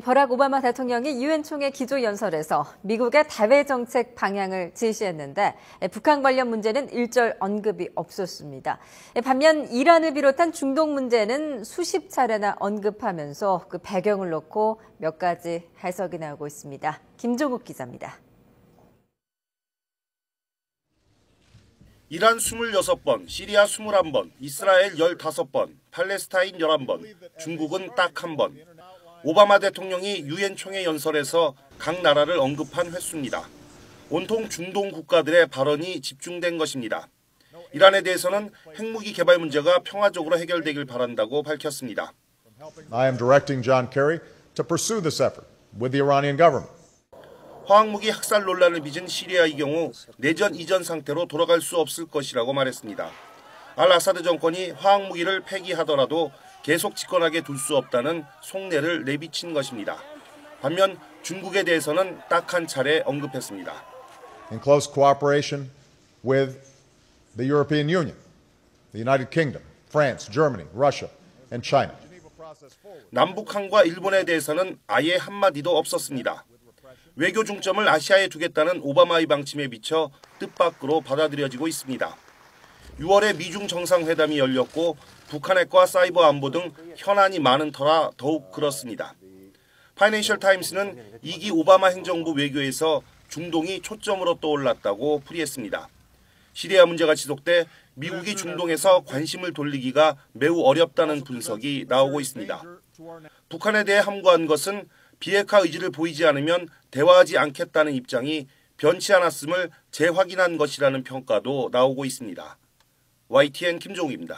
버락 오바마 대통령이 유엔 총회 기조 연설에서 미국의 대외 정책 방향을 제시했는데 북한 관련 문제는 일절 언급이 없었습니다. 반면 이란을 비롯한 중동 문제는 수십 차례나 언급하면서 그 배경을 놓고 몇 가지 해석이 나오고 있습니다. 김종욱 기자입니다. 이란 26번, 시리아 21번, 이스라엘 15번, 팔레스타인 11번, 중국은 딱 한 번. 오바마 대통령이 유엔 총회 연설에서 각 나라를 언급한 횟수입니다. 온통 중동 국가들의 발언이 집중된 것입니다. 이란에 대해서는 핵무기 개발 문제가 평화적으로 해결되길 바란다고 밝혔습니다. I am directing John Kerry to pursue this effort with the Iranian government. 화학무기 학살 논란을 빚은 시리아의 경우 내전 이전 상태로 돌아갈 수 없을 것이라고 말했습니다. 알 아사드 정권이 화학무기를 폐기하더라도 계속 집권하게 둘 수 없다는 속내를 내비친 것입니다. 반면 중국에 대해서는 딱 한 차례 언급했습니다. in close cooperation with the European Union, the United Kingdom, France, Germany, Russia, and China. 남북한과 일본에 대해서는 아예 한마디도 없었습니다. 외교 중점을 아시아에 두겠다는 오바마의 방침에 비춰 뜻밖으로 받아들여지고 있습니다. 6월에 미중 정상회담이 열렸고 북한핵과 사이버 안보 등 현안이 많은 터라 더욱 그렇습니다. 파이낸셜 타임스는 2기 오바마 행정부 외교에서 중동이 초점으로 떠올랐다고 풀이했습니다. 시리아 문제가 지속돼 미국이 중동에서 관심을 돌리기가 매우 어렵다는 분석이 나오고 있습니다. 북한에 대해 함구한 것은 비핵화 의지를 보이지 않으면 대화하지 않겠다는 입장이 변치 않았음을 재확인한 것이라는 평가도 나오고 있습니다. YTN 김종욱입니다.